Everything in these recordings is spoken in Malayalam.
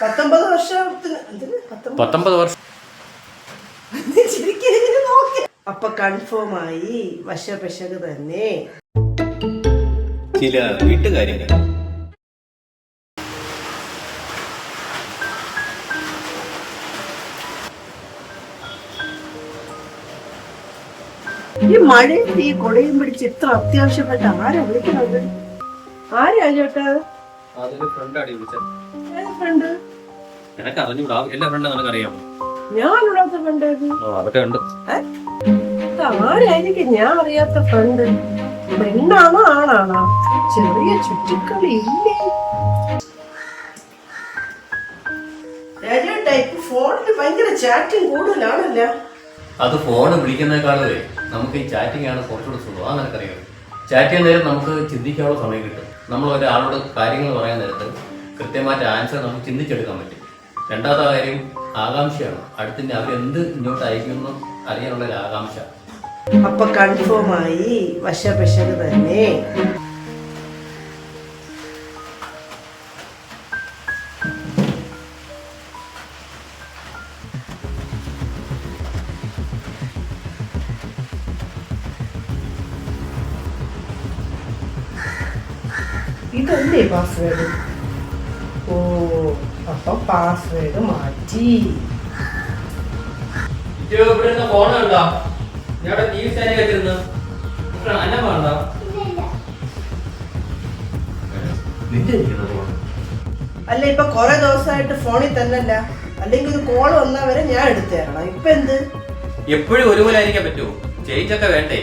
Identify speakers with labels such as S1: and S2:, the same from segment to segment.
S1: പത്തൊമ്പത് വർഷത്തിന്
S2: വർഷം.
S1: അപ്പൊ കൺഫേം ആയി. വശപശക് തന്നെ.
S2: ചില വീട്ടുകാര്യങ്ങൾ.
S1: ഈ മഴയും ഈ കൊടയും പിടിച്ച് ഇത്ര അത്യാവശ്യപ്പെട്ട ആരാ വിളിക്കുന്നത്? ആരാ ചേട്ടാ?
S2: അതിന്റെ ഫ്രണ്ടാടി വിളിച്ചത്.
S1: ഏത് ഫ്രണ്ട്
S2: നിനക്ക് അറിഞ്ഞൂടാ എല്ലാ ഫ്രണ്ടും നിനക്ക് അറിയാമോ
S1: ഞാനുള്ളത് ഫ്രണ്ട്
S2: അതൊക്കെ ഉണ്ട്.
S1: ആരായിരിക്കും ഞാൻ അറിയാത്ത ഫ്രണ്ട് പെണ്ണാണോ ആണാണോ ചെറിയ ചുറ്റിക്കളി ഇല്ലേ? ഫോണിൽ ഭയങ്കര കൂടുതലാണല്ലോ.
S2: അത് ഫോൺ വിളിക്കുന്നേക്കാളേ നമുക്ക് ഈ ചാറ്റിംഗ് ആണ് കുറച്ചുകൂടെ സുഖം. അത് നിനക്കറിയാം. ചാറ്റ് ചെയ്യാൻ നേരം നമുക്ക് ചിന്തിക്കാനുള്ള സമയം കിട്ടും. നമ്മൾ ഒരാളോട് കാര്യങ്ങൾ പറയാൻ നേരത്ത് കൃത്യമായിട്ട് ആൻസർ നമുക്ക് ചിന്തിച്ചെടുക്കാൻ പറ്റും. രണ്ടാമത്തെ കാര്യം ആകാംക്ഷയാണ്. അടുത്തിന്റെ അവരെന്ത് ഇങ്ങോട്ട് അയക്കുമെന്ന് അറിയാനുള്ള ഒരു ആകാംക്ഷ.
S1: അപ്പൊ കൺഫേം ആയി വശപശക് തന്നെ. ഇതല്ലേ പാസ്വേഡ് ഓ. അപ്പൊ പാസ്വേഡ് മാറ്റി.
S2: ഫോൺ കണ്ടോ ഞാൻ ടി വി സ്റ്റാൻഡ് വെച്ചിരുന്നു. അന്ന വേണ്ട നിന്റെ ഇരിക്കുന്ന ഫോൺ
S1: അല്ല ഇപ്പൊ കൊറേ ദിവസമായിട്ട് ഫോണിൽ തന്നല്ല അല്ലെങ്കിൽ ഒരു കോൾ വന്നാ വരെ ഞാൻ എടുത്തു തരണം. ഇപ്പൊ എന്ത്?
S2: എപ്പോഴും ഒരുപോലെ ആയിരിക്കാൻ പറ്റുമോ? ചേച്ചൊക്കെ വേണ്ടേ?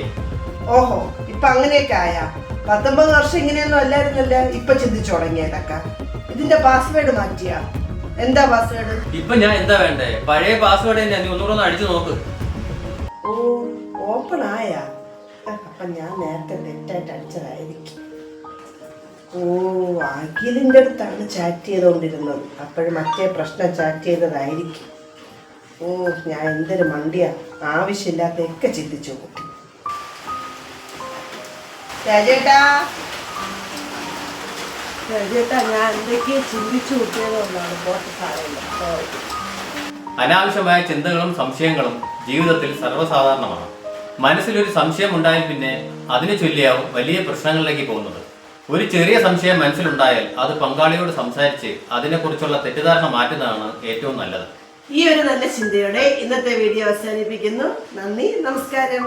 S1: ഓഹോ ഇപ്പൊ അങ്ങനെയൊക്കെ ആയാ. പത്തൊമ്പത് വർഷം ഇങ്ങനെയൊന്നും അല്ലായിരുന്നല്ല. ഇപ്പൊ ചിന്തിച്ചു തുടങ്ങിയതൊക്കെ. ഇതിന്റെ പാസ്വേഡ് മാറ്റിയാ. എന്താ പാസ്വേഡ്
S2: ഇപ്പൊ ഞാൻ എന്താ വേണ്ടേ? പഴയ പാസ്വേഡ് തന്നെ നീ ഒന്നുകൂടെ ഒന്ന് അടിച്ചു നോക്ക്.
S1: ഓ ഓപ്പൺ ആയാ? അപ്പൊ ഞാൻ നേരത്തെ തെറ്റായിട്ട് അടിച്ചതായിരിക്കും. ഓ അഖിലിന്റെ അടുത്താണ് ചാറ്റ് ചെയ്തുകൊണ്ടിരുന്നത് അപ്പോഴും മറ്റേ പ്രശ്നം ചാറ്റ് ചെയ്തതായിരിക്കും. ഓ ഞാൻ എന്തൊരു മണ്ടിയാ. ആവശ്യമില്ലാത്തൊക്കെ ചിന്തിച്ചു കൂട്ടി. രാജേട്ടാ. ഞാൻ ചിന്തിച്ചു
S2: അനാവശ്യമായ ചിന്തകളും സംശയങ്ങളും ജീവിതത്തിൽ സർവസാധാരണമാണ്. മനസ്സിലൊരു സംശയം ഉണ്ടായാൽ പിന്നെ അതിനെ ചൊല്ലിയാവും വലിയ പ്രശ്നങ്ങളിലേക്ക് പോകുന്നത്. ഒരു ചെറിയ സംശയം മനസ്സിലുണ്ടായാൽ അത് പങ്കാളിയോട് സംസാരിച്ച് അതിനെക്കുറിച്ചുള്ള തെറ്റിദ്ധാരണ മാറ്റുന്നതാണ് ഏറ്റവും നല്ലത്.
S1: ഈ ഒരു നല്ല ചിന്തയോടെ ഇന്നത്തെ വീഡിയോ അവസാനിപ്പിക്കുന്നു. നന്ദി നമസ്കാരം.